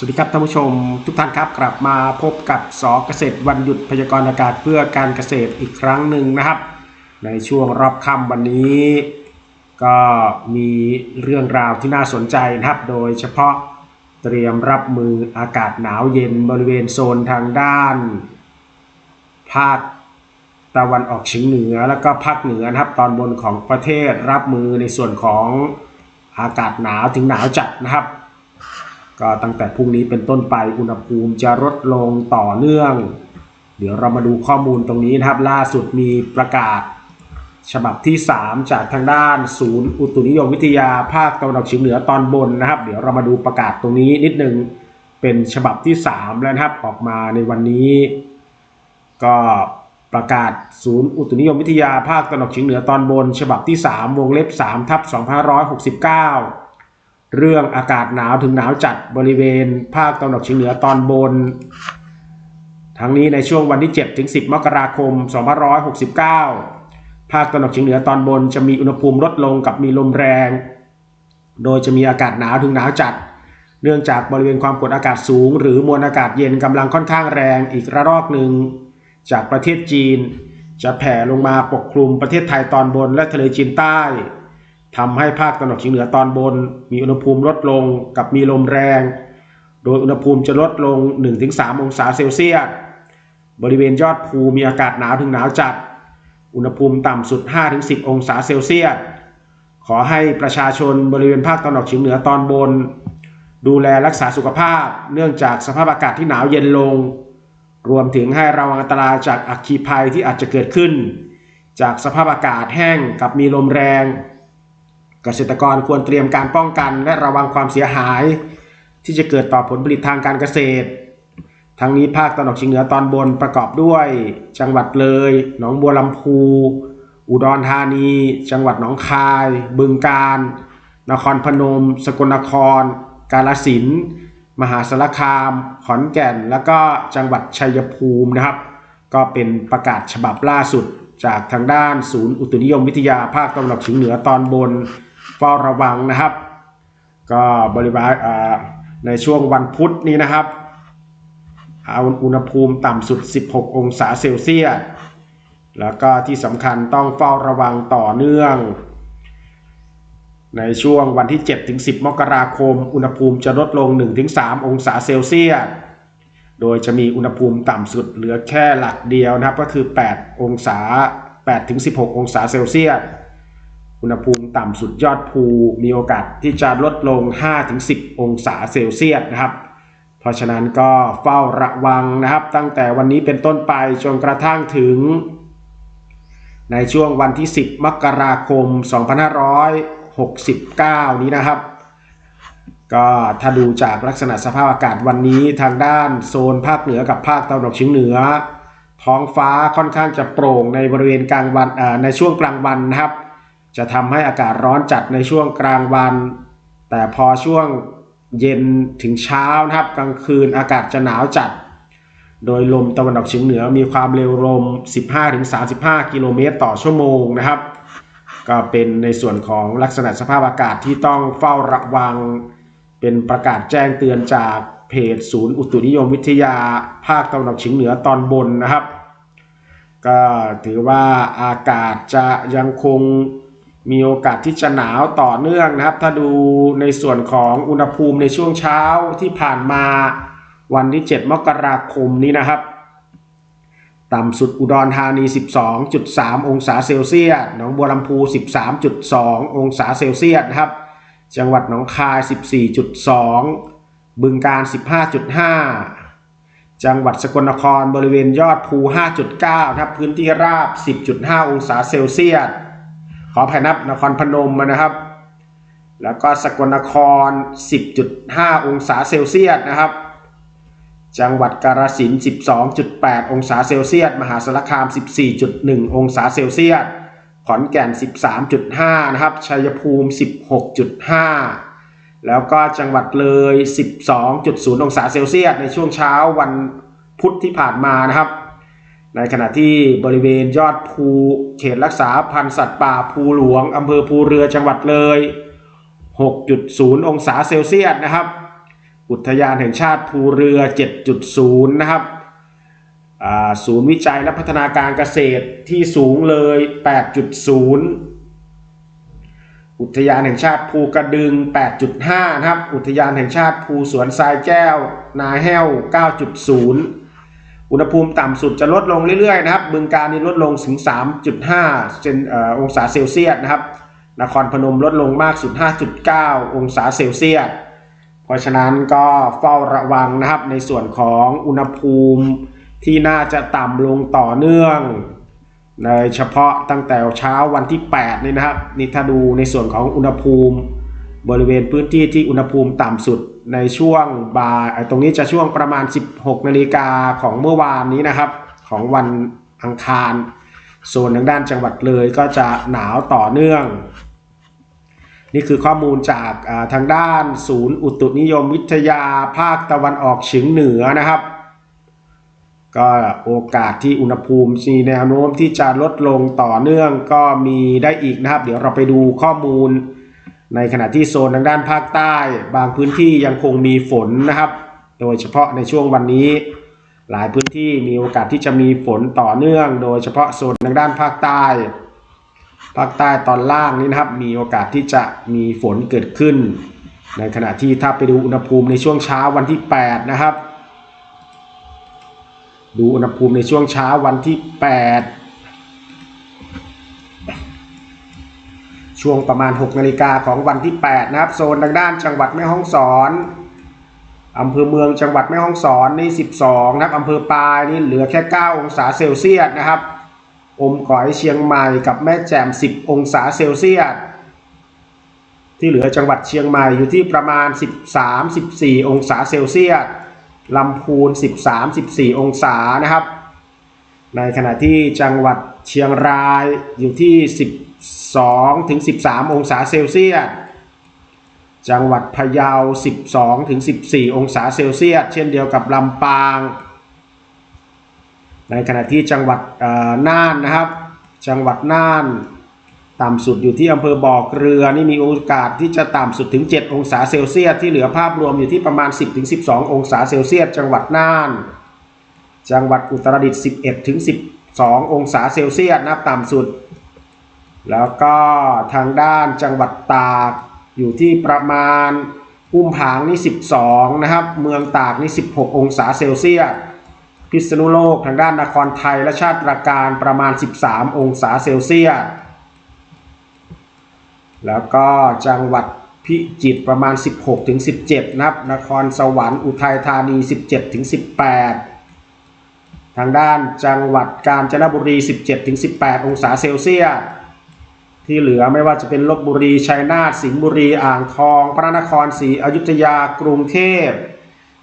สวัสดีครับท่านผู้ชมทุกท่านครับกลับมาพบกับสอเกษตรวันหยุดพยากรณ์อากาศเพื่อการเกษตรอีกครั้งหนึ่งนะครับ ในช่วงรอบค่ำวันนี้ ก็มีเรื่องราวที่น่าสนใจนะครับ โดยเฉพาะเตรียมรับมืออากาศหนาวเย็นบริเวณโซนทางด้าน ภาคตะวันออกเฉียงเหนือแล้วก็ภาคเหนือนะครับ ตอนบนของประเทศรับมือในส่วนของอากาศหนาวถึงหนาวจัดนะครับ ก็ตั้งแต่พรุ่งนี้เป็นต้นไปอุณหภูมิจะลดลงต่อเนื่อง เดี๋ยวเรามาดูข้อมูลตรงนี้นะครับ ล่าสุดมีประกาศ ฉบับที่ 3 จากทางด้านศูนย์อุตุนิยมวิทยาภาคตะวันออกเฉียงเหนือตอนบนนะครับ เดี๋ยวเรามาดูประกาศตรงนี้นิดนึงเป็นฉบับที่ 3 แล้วนะครับออกมาในวันนี้ ก็ประกาศศูนย์อุตุนิยมวิทยาภาคตะวันออกเฉียงเหนือตอนบน ฉบับที่ 3 วงเล็บ3ทับ2569 เรื่องอากาศหนาวถึงหนาวจัดบริเวณภาคตะวันออกเฉียงเหนือตอนบน ทั้งนี้ในช่วงวันที่ 7 ถึง 10 มกราคม 2569 ภาคตะวันออกเฉียงเหนือตอนบนจะมีอุณหภูมิลดลงกับมีลมแรง โดยจะมีอากาศหนาวถึงหนาวจัด เนื่องจากบริเวณความกดอากาศสูง หรือมวลอากาศเย็นกำลังค่อนข้างแรงอีกระลอกหนึ่งจากประเทศจีน จะแผ่ลงมาปกคลุมประเทศไทยตอนบนและทะเลจีนใต้ ทำให้ภาคตะวันออกเฉียงเหนือตอนบน มีอุณหภูมิลดลงกับมีลมแรง โดยอุณหภูมิจะลดลง 1-3 องศาเซลเซียส บริเวณยอดภูมีอากาศหนาวถึงหนาวจัด อุณหภูมิต่ำสุด 5-10 องศาเซลเซียส ขอให้ประชาชนบริเวณภาคตะวันออกเฉียงเหนือตอนบน ดูแลรักษาสุขภาพ เนื่องจากสภาพอากาศที่หนาวเย็นลง รวมถึงให้ระวังอันตรายจากอัคคีภัยที่อาจจะเกิดขึ้น จากสภาพอากาศแห้งกับมีลมแรง กษตรกรควรเตรียมการป้องกัน และระวังความเสียหาย ที่จะเกิดต่อผลผลิตทางการเกษตร ทั้งนี้ภาคตะวันออกเฉียงเหนือตอนบนประกอบด้วย จังหวัดเลย หนองบัวลำพู อุดรธานี จังหวัดหนองคาย บึงกาฬ นครพนม สกลนคร กาฬสินธุ์มหาสารคาม ขอนแก่น แล้วก็จังหวัดชัยภูมินะครับ ก็เป็นประกาศฉบับล่าสุดจากทางด้านศูนย์อุตุนิยมวิทยาภาคตะวันออกเฉียงเหนือตอนบน เฝ้าระวังนะครับ ก็บริบาลในช่วงวันพุธนี้นะครับเอาอุณหภูมิต่ำสุด 16 องศาเซลเซียสแล้วก็ที่สำคัญต้องเฝ้าระวังต่อเนื่อง ในช่วงวันที่ 7 ถึง 10 มกราคม อุณหภูมิจะลดลง 1-3 องศาเซลเซียสโดยจะมีอุณหภูมิต่ำสุดเหลือแค่หลักเดียวนะครับก็คือ 8 องศา 8 ถึง 16 องศาเซลเซียส อุณหภูมิต่ำสุดยอดภูมีโอกาสที่จะลดลง 5-10 องศาเซลเซียสนะครับ เพราะฉะนั้นก็เฝ้าระวังนะครับ ตั้งแต่วันนี้เป็นต้นไปจนกระทั่งถึง ในช่วงวันที่ 10 มกราคม 2569 นี้นะครับ ก็ถ้าดูจากลักษณะสภาพอากาศวันนี้ทางด้านโซนภาคเหนือกับภาคตะวันออกเฉียงเหนือ ท้องฟ้าค่อนข้างจะโปร่งในบริเวณกลางวันในช่วงกลางวันนะครับ จะทำให้อากาศร้อนจัดในช่วงกลางวัน แต่พอช่วงเย็นถึงเช้านะครับ กลางคืนอากาศจะหนาวจัด โดยลมตะวันออกเฉียงเหนือมีความเร็วลม 15-35 กิโลเมตรต่อชั่วโมงนะครับ ก็เป็นในส่วนของลักษณะสภาพอากาศที่ต้องเฝ้าระวัง เป็นประกาศแจ้งเตือนจากเพจศูนย์อุตุนิยมวิทยาภาคตะวันออกเฉียงเหนือตอนบนนะครับ ก็ถือว่าอากาศจะยังคง มีโอกาสที่จะหนาวต่อเนื่องนะครับ ถ้าดูในส่วนของอุณหภูมิในช่วงเช้าที่ผ่านมาวันที่ 7 มกราคมนี้นะครับ ต่ำสุดอุดรธานี 12.3 องศาเซลเซียส หนองบัวลำพู 13.2 องศาเซลเซียสนะครับ จังหวัดหนองคาย 14.2 บึงกาฬ15.5 จังหวัดสกลนครบริเวณยอดภู 5.9 ครับ พื้นที่ราบ 10.5 องศาเซลเซียส ออภัยนับนครพนมนะครับ แล้วก็สกลนคร 10.5 องศาเซลเซียสนะครับ จังหวัดกาฬสินธุ์12.8 องศาเซลเซียส มหาสารคาม 14.1 องศาเซลเซียส ขอนแก่น 13.5 นะครับ ชัยภูมิ 16.5 แล้วก็จังหวัดเลย 12.0 องศาเซลเซียส ในช่วงเช้าวันพุธที่ผ่านมานะครับ ในขณะที่บริเวณยอดภูเขตรักษาพันธุ์สัตว์ป่าภูหลวงอำเภอภูเรือจังหวัดเลย 6.0 องศาเซลเซียสนะครับ อุทยานแห่งชาติภูเรือ 7.0 นะครับศูนย์วิจัยและพัฒนาการเกษตรที่สูงเลย 8.0 อุทยานแห่งชาติภูกระดึง 8.5 นะครับ อุทยานแห่งชาติภูสวนทรายแก้ว นาแห้ว 9.0 อุณหภูมิต่ำสุดจะลดลงเรื่อยๆนะครับบึงการนี่ลดลงถึง 3.5เซนองศาเซลเซียสนะครับ นครพนมลดลงมากสุด 5.9 องศาเซลเซียส เพราะฉะนั้นก็เฝ้าระวังนะครับในส่วนของอุณหภูมิที่น่าจะต่ำลงต่อเนื่องโดยเฉพาะตั้งแต่เช้าวันที่8นี่นะครับนี่ถ้าดูในส่วนของอุณหภูมิ บริเวณพื้นที่ที่อุณหภูมิต่ำสุด ในช่วงบ่ายตรงนี้จะช่วงประมาณ 16นาฬิกาของเมื่อวานนี้นะครับ ของวันอังคารโซนทางด้านจังหวัดเลยก็จะหนาวต่อเนื่อง นี่คือข้อมูลจากทางด้านศูนย์อุตุนิยมวิทยาภาคตะวันออกเฉียงเหนือนะครับ ก็โอกาสที่อุณหภูมิมีแนวโน้มที่จะลดลงต่อเนื่องก็มีได้อีกนะครับ เดี๋ยวเราไปดูข้อมูล ในขณะที่โซนทางด้านภาคใต้ บางพื้นที่ยังคงมีฝนนะครับ โดยเฉพาะในช่วงวันนี้ หลายพื้นที่มีโอกาสที่จะมีฝนต่อเนื่อง โดยเฉพาะโซนทางด้านภาคใต้ ภาคใต้ตอนล่างนี้นะครับ มีโอกาสที่จะมีฝนเกิดขึ้น ในขณะที่ถ้าไปดูอุณหภูมิในช่วงเช้าวันที่ 8 นะครับ ดูอุณหภูมิในช่วงเช้าวันที่ 8 ช่วงประมาณ 6 นาฬิกาของวันที่ 8 นะครับ โซนทางด้านจังหวัดแม่ฮ่องสอนอำเภอเมืองจังหวัดแม่ฮ่องสอนนี่ 12 นะครับอำเภอปลายนี่เหลือแค่ 9 องศาเซลเซียสนะครับ อมก๋อยเชียงใหม่กับแม่แจ่ม 10 องศาเซลเซียส ที่เหลือจังหวัดเชียงใหม่อยู่ที่ประมาณ 13-14 องศาเซลเซียสลำพูน 13-14 องศานะครับ ในขณะที่จังหวัดเชียงรายอยู่ที่ 12ถึง13 องศาเซลเซียส จังหวัดพะเยา 12ถึง14 องศาเซลเซียส เช่นเดียวกับลำปาง ในขณะที่จังหวัดน่านนะครับ จังหวัดน่านต่ำสุดอยู่ที่อำเภอบ่อเกลือนี่มีโอกาสที่จะต่ำสุดถึง 7 องศาเซลเซียส ที่เหลือภาพรวมอยู่ที่ประมาณ 10ถึง12 องศาเซลเซียส จังหวัดน่าน จังหวัดอุตรดิตถ์11ถึง12 องศาเซลเซียสนับต่ำสุด แล้วก็ทางด้านจังหวัดตากอยู่ที่ประมาณอุ้มผางนี่ 12 นะครับ เมืองตากนี่ 16 องศาเซลเซียส พิษณุโลกทางด้านนครไทยและชาติราการประมาณ 13 องศาเซลเซียส แล้วก็จังหวัดพิจิตรประมาณ 16 ถึง 17 นะครับ นครสวรรค์อุทัยธานี 17 ถึง 18 ทางด้านจังหวัดกาญจนบุรี 17 ถึง 18 องศาเซลเซียส ที่เหลือไม่ว่าจะเป็นลบบุรี ชัยนาท สิงห์บุรี อ่างทอง พระนครศรีอยุธยา กรุงเทพ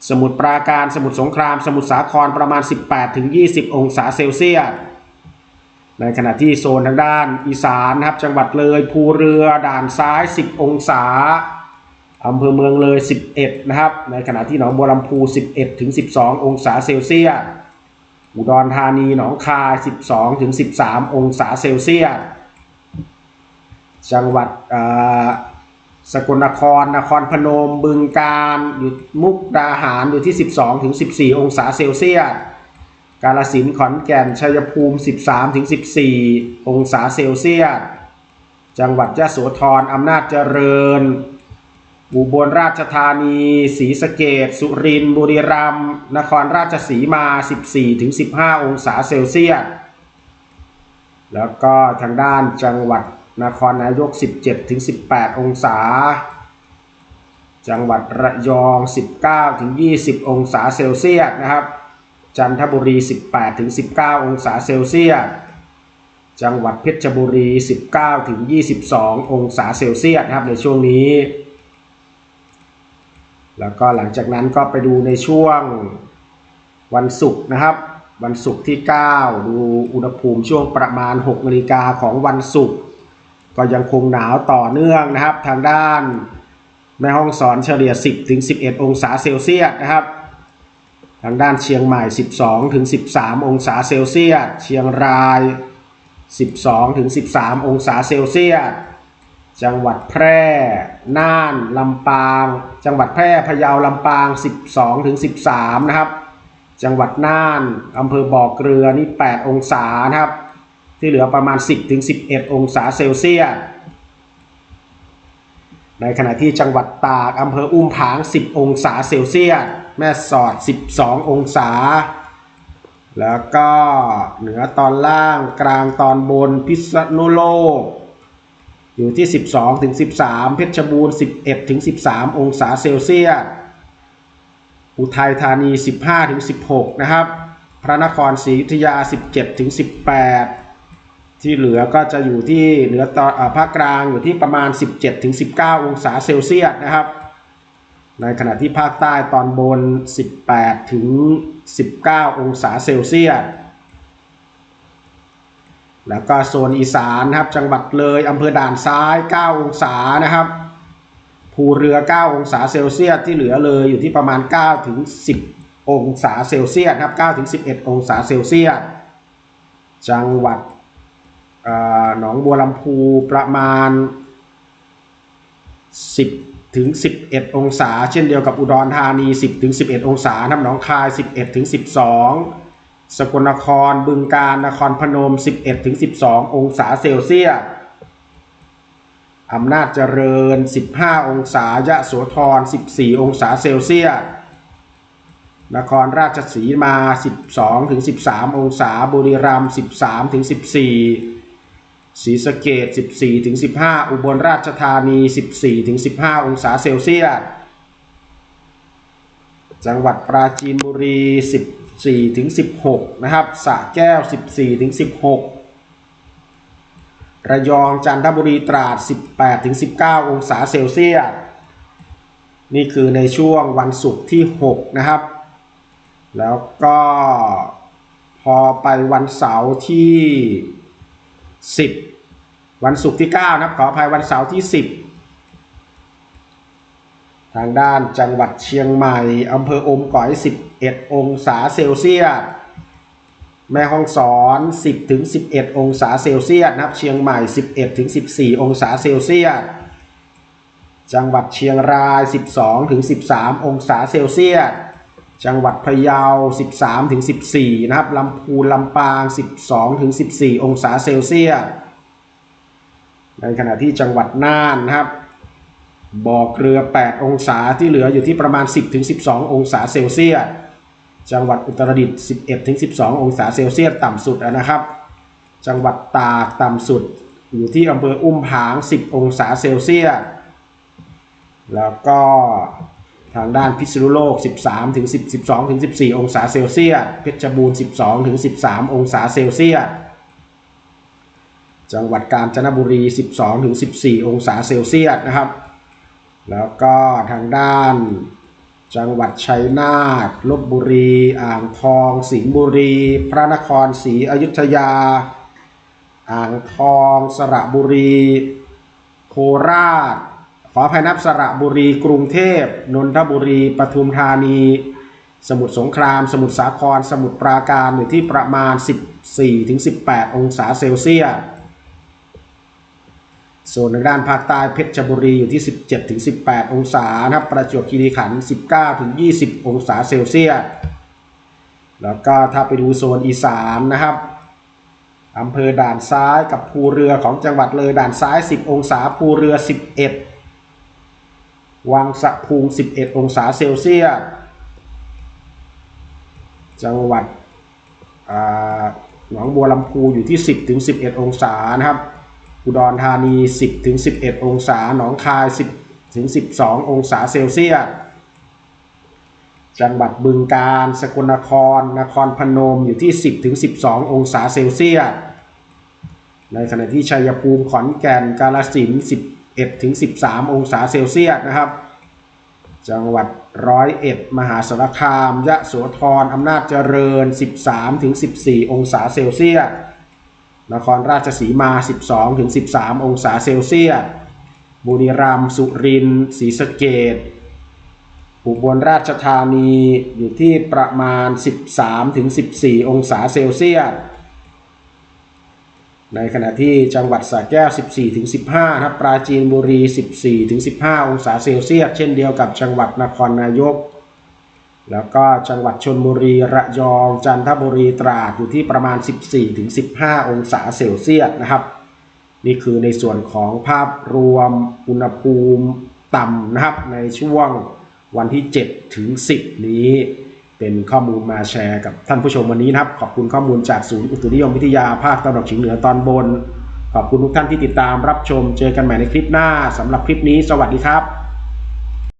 สมุทรปราการ สมุทรสงคราม สมุทรสาครประมาณ 18ถึง20 องศาเซลเซียส ในขณะที่โซนทางด้านอีสานนะครับจังหวัดเลย ภูเรือ ด่านซ้าย 10 องศา อำเภอเมืองเลย 11 นะครับ ในขณะที่หนองบัวลำพู 11ถึง12 องศาเซลเซียส อุดรธานี หนองคาย 12ถึง13 องศาเซลเซียส จังหวัดสกลนคร นครพนม บึงกาฬอยู่มุกดาหารอยู่ที่ 12ถึง14 องศาเซลเซียส กาลสินขอนแก่น ชัยภูมิ 13ถึง14 องศาเซลเซียส จังหวัดยะโสธรอำนาจเจริญ อุบลราชธานี ศรีสะเกษสุรินทร์ บุรีรัมย์ นครราชสีมา 14ถึง15 องศาเซลเซียส แล้วก็ทางด้านจังหวัด นครนายก 17ถึง18 องศา จังหวัดระยอง 19ถึง20 องศาเซลเซียสนะครับ จันทบุรี 18ถึง19 องศาเซลเซียส จังหวัดเพชรบุรี 19ถึง22 องศาเซลเซียสนะครับในช่วงนี้ แล้วก็หลังจากนั้นก็ไปดูในช่วงวันศุกร์นะครับวันศุกร์ที่ 9 ดูอุณหภูมิช่วงประมาณ 6 นาฬิกาของวันศุกร์ ก็ยังคงหนาวต่อเนื่องนะครับ ทางด้านแม่ห้องสอนเฉลี่ย 10ถึง11 องศาเซลเซียสนะครับ ทางด้านเชียงใหม่ 12ถึง13 องศาเซลเซียส เชียงราย 12ถึง13 องศาเซลเซียส จังหวัดแพร่ น่าน ลำปาง จังหวัดแพร่ พะเยา ลำปาง 12ถึง13 นะครับ จังหวัดน่าน อำเภอบ่อเกลือนี่ 8 องศานะครับ ที่เหลือประมาณ 10ถึง11 องศาเซลเซียส ในขณะที่จังหวัดตากอำเภออุ้มผาง 10 องศาเซลเซียส แม่สอด 12 องศา แล้วก็เหนือตอนล่างกลางตอนบนพิษณุโลก อยู่ที่ 12ถึง13เพชรบูรณ์ 11ถึง13องศาเซลเซียส อุทัยธานี 15ถึง16นะครับ พระนครศรีอยุธยา 17ถึง18 ที่เหลือก็จะอยู่ที่เหนือตอนอาภาคกลางอยู่ที่ประมาณ 17ถึง19 องศาเซลเซียสนะครับ ในขณะที่ภาคใต้ตอนบน 18ถึง19 องศาเซลเซียสแล้วก็โซนอีสานนะครับจังหวัดเลยอำเภอด่านซ้าย 9 องศานะครับภูเรือ 9 องศาเซลเซียสที่เหลือเลยอยู่ที่ประมาณ 9 ถึง 10 องศาเซลเซียสครับ 9 ถึง 11 องศาเซลเซียสจังหวัด หนองบัวลำพูประมาณ 10ถึง11 องศา เช่นเดียวกับอุดรธานี 10ถึง11 องศาน้ำหนองคาย 11ถึง12 สกลนครบึงกาฬนครพนม 11ถึง12 องศาเซลเซียสอำนาจเจริญ 15 องศายะโสธร 14 องศาเซลเซียสนครราชสีมา 12ถึง13 องศา บุรีรัมย์ 13ถึง14 ศรีสะเกด14ถึง15 อุบลราชธานี 14ถึง15 องศาเซลเซียส จังหวัดปราจีนบุรี 14ถึง16 นะครับสระแก้ว 14ถึง16 ระยองจันทบุรีตราด 18ถึง19 องศาเซลเซียส นี่คือในช่วงวันศุกร์ที่ 6 นะครับ แล้วก็พอไปวันเสาร์ที่ 10 วันศุกร์ที่ 9 นะครับ ขออภัยวันเสาร์ที่ 10 ทางด้านจังหวัดเชียงใหม่อำเภออมก๋อย 11 องศาเซลเซียสแม่ฮ่องสอน 10ถึง11 องศาเซลเซียสนะครับ เชียงใหม่ 11ถึง14 องศาเซลเซียสจังหวัดเชียงราย 12ถึง13 องศาเซลเซียส จังหวัดพะเยา 13ถึง14 นะครับ ลำพูนลำปาง 12ถึง14 องศาเซลเซียส ในขณะที่จังหวัดน่านนะครับ บ่อเกลือ 8 องศาที่เหลืออยู่ที่ประมาณ 10ถึง12 องศาเซลเซียส จังหวัดอุตรดิตถ์11ถึง12 องศาเซลเซียสต่ำสุดนะครับ จังหวัดตากต่ำสุดอยู่ที่อำเภออุ้มผาง 10 องศาเซลเซียส แล้วก็ ทางด้านพิษณุโลก 13 ถึง 10 12 ถึง 14 องศาเซลเซียส เพชรบูรณ์ 12 ถึง 13 องศาเซลเซียส จังหวัดกาญจนบุรี 12 ถึง 14 องศาเซลเซียสนะครับ แล้วก็ทางด้าน จังหวัดชัยนาท ลบบุรี อ่างทอง สิงห์บุรี พระนครศรีอยุธยา อ่างทอง สระบุรี โคราช ขออภัยนับสระบุรีกรุงเทพนนทบุรีปทุมธานี สมุทรสงคราม สมุทรสาคร สมุทรปราการอยู่ที่ประมาณ 14ถึง18 องศาเซลเซียสส่วนทางด้านภาคใต้เพชรบุรีอยู่ที่ 17ถึง18 องศานะครับประจวบคีรีขันธ์19ถึง20 องศาเซลเซียสแล้วก็ถ้าไปดูโซนอีสานนะครับอำเภอด่านซ้ายกับภูเรือของจังหวัดเลยด่านซ้าย 10 องศาภูเรือ 11 วังสะพุง 11 องศาเซลเซียส จังหวัดหนองบัวลำพูอยู่ที่ 10 ถึง 11 องศานะครับ อุดรธานี 10 ถึง 11 องศา หนองคาย 10 ถึง 12 องศาเซลเซียส จังหวัดบึงกาฬ สกลนคร นครพนมอยู่ที่ 10 ถึง 12 องศาเซลเซียส ในขณะที่ชัยภูมิ ขอนแก่น กาฬสินธุ์ 11ถึง13 องศาเซลเซียสนะครับ จังหวัดร้อยเอ็ดมหาสารคาม ยะโสธรอำนาจเจริญ 13ถึง14 องศาเซลเซียสนครราชสีมา 12ถึง13 องศาเซลเซียสบุรีรัมย์สุรินทร์ศรีสะเกษอุบลราชธานีอยู่ที่ประมาณ 13ถึง14 องศาเซลเซียส ในขณะที่จังหวัดสระแก้ว 14ถึง15นะครับปราจีนบุรี 14ถึง15 องศาเซลเซียส เช่นเดียวกับจังหวัดนครนายก แล้วก็จังหวัดชนบุรีระยอง จันทบุรีตราดอยู่ที่ประมาณ 14ถึง15 องศาเซลเซียสนะครับ นี่คือในส่วนของภาพรวมอุณหภูมิต่ำนะครับในช่วงวันที่ 7 ถึง 10 นี้ เป็นข้อมูลมาแชร์กับท่านผู้ชมวันนี้นะครับ ขอบคุณข้อมูลจากศูนย์อุตุนิยมวิทยาภาคตะวันออกเฉียงเหนือตอนบน ขอบคุณทุกท่านที่ติดตามรับชม เจอกันใหม่ในคลิปหน้าสำหรับคลิปนี้ สวัสดีครับ